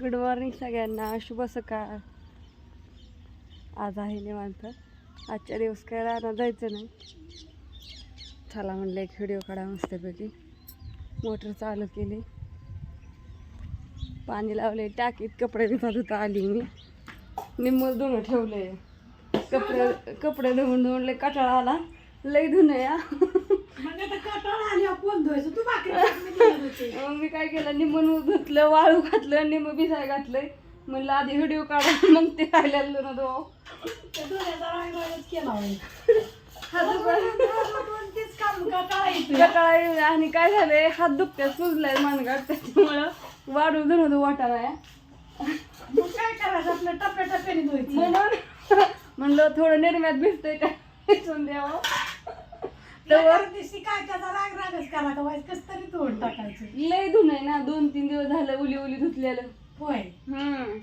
Good morning सगळ्यांना. शुभ सकाळ. आज आहे निवांत. आजच्या दिवस काय राहणार जायचं नाही. चला म्हणलं एक व्हिडिओ काढा मस्तपैकी. मोटर चालू केली. पाणी लावले टाकीत कपडे धुता धुता आली मी. निम्मच धुणं ठेवले कपडे कपडे धुवून धुवून लय कटाळा आला. लय धुणं या. म्हणजे आली कोण धुवायचं. तू भाकरी. मग मी काय केलं? निम्म धुतलं वाळू घातलं निम्म भिजाय घातलंय. म्हणलं आधी व्हिडिओ काढा मग ते राहिलेलं ना त्या धुण्याचा केला होय. हात दुखा- दोन तीच काम. सकाळी आणि काय झालंय? हात दुखत्या सुजलाय मानगाट त्याच्यामुळं वाढू धुणं धुवू वाटा नाही. मग काय करायचं? आपलं टप्प्या टप्प्याने धुवायचं. म्हणून म्हणलं थोडं निर्म्यात भिजतंय का भिजून द्यावं तर एखाद्या दिवशी काय त्याचा राग रागच करायचा वाईस कस तरी धुवून टाकायचं. लय धुणं ना दोन तीन दिवस झालं उली उली धुतलेलं. होय. हम्म.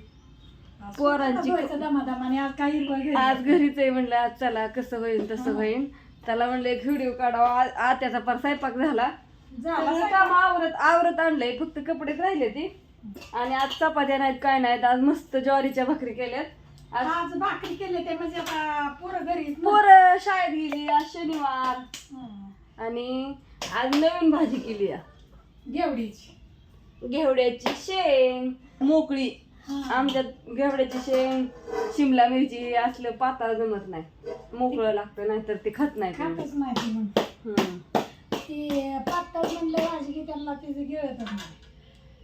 असं पोरांची- धुवायचं दमादमाने? आज काही हिरवळ घरी. आज घरीच आहे म्हणलं आज चला कसं होईल तसं होईल. त्याला म्हणलं एक व्हिडिओ काढावा. आ- आत्याचा पर स्वयंपाक झाला. झाला सगळं काम आवरत आवरत आणलंय फक्त कपडेच राहिले ती. आणि आज चपात्या नाहीत काय नाहीत आज मस्त ज्वारीच्या भाकरी केल्यात. आज भाकरी केले ते म्हणजे आता पोरं घरी. पोरं शाळेत गेली आज शनिवार. आणि आज नवीन भाजी केली आहे. घेवडीची घेवड्याची शेंग मोकळी. आमच्यात घेवड्याची शेंग शिमला मिरची असलं पाताळ जमत नाही मोकळं लागतं नाहीतर ते खात नाही कोणी. खातच नाही ती मग हम्म. ती पातळ म्हणलं भाजी की त्यांना तिचं नाही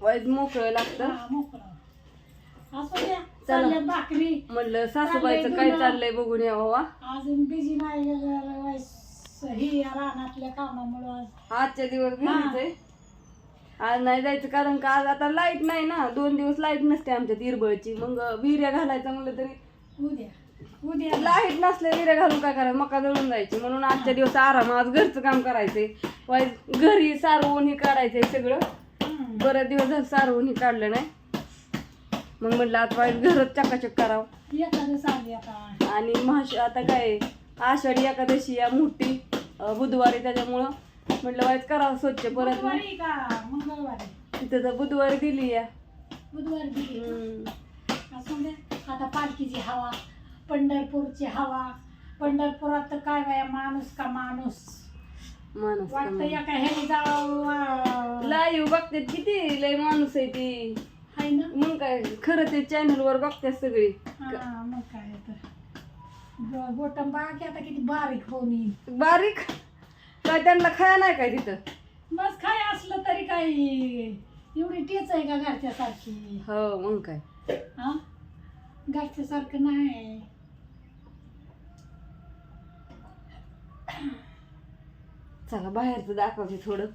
वाईज मोकळं लागतं हा, मोकळं असं द्या चला. चालल्यात भाकरी. म्हणलं सासूबाईचं काय चाललंय बघून यावं अजून बिझी नाही ही रानातल्या कामामुळं आज. आजच्या दिवस घरीच आहे. आज नाही जायचं कारण का आज आता लाइट नाही ना. दोन दिवस लाइट नसते आमच्यात इरबळची मग विहिऱ्या घालायचं म्हणलं तरी उद्या. उद्या लाइट नसले विहिऱ्या घालून काय करायचं मका जळून जायची. म्हणून आजच्या दिवस आराम आज घरचं काम करायचंय. वाईज घरी सारवून ही काढायचंय सगळं. बरेच दिवस झालं सारवून ही काढलं नाही. मग म्हटलं आता वाईज घरच चकाचक करावं. एखादं आता आणि. महाश आता काय आषाढी एकादशी या मोठी अं, बुधवारी त्याच्यामुळं म्हटलं वाईज करावं स्वच्छ परत. बुधवारी का? मंगळवारी. तिथं तर बुधवारी दिली या. बुधवारी दिली हम्म. असं आता पालखीची हवा पंढरपूरची हवा. पंढरपुरात तर काय बाया माणूस का माणूस? माणूस वाटतं ह्याने जावं लाईव्ह बघतात किती लय माणूस आहे ती. हाय ना? मग काय खरं ते चॅनल वर बघतात सगळी. हा मग काय तर. बाकी आता किती बारीक होऊन येईल. बारीक? काय त्यांना खाया नाही काय तिथं? बस काय असलं तरी काही. एवढी टेच आहे का घरच्या सारखी हो मग काय. हा? घरच्या सारखं नाही. चला बाहेरचं दाखवते थोडं.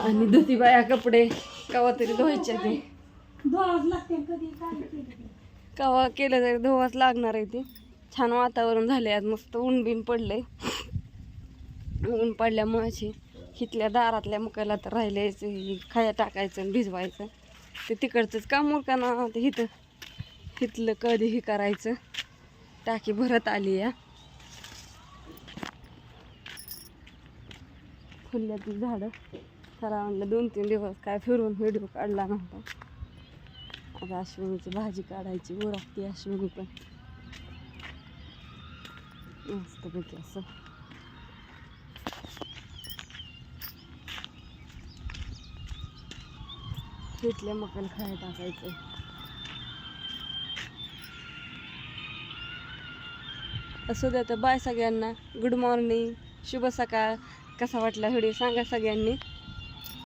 आणि धुती बाया कपडे. कवा तरी धुवायचे ते धुवावंच लागते कधी काय केलं कवा केलं तरी धुवाच लागणार आहे ते. छान वातावरण झाले आज मस्त ऊन बिन पडले ऊन पडल्यामुळे अशी दारातल्या मुकायला तर राहिल्याचं खाया टाकायचं आणि भिजवायचं. ते तिकडचंच काम ना ते इथं हिथलं कधीही करायचं. टाकी भरत आली या. फुल्याची झाडं. चला म्हणलं दोन तीन दिवस काय फिरून व्हिडिओ काढला नव्हता. आता अश्विनीची भाजी काढायची उरकती अश्विनी पण. मस्तपैकी असं. तिथल्या मकाला खायला टाकायचं असू द्या तर बाय सगळ्यांना. गुड मॉर्निंग शुभ सकाळ. कसा वाटला व्हिडिओ? सांगा सगळ्यांनी.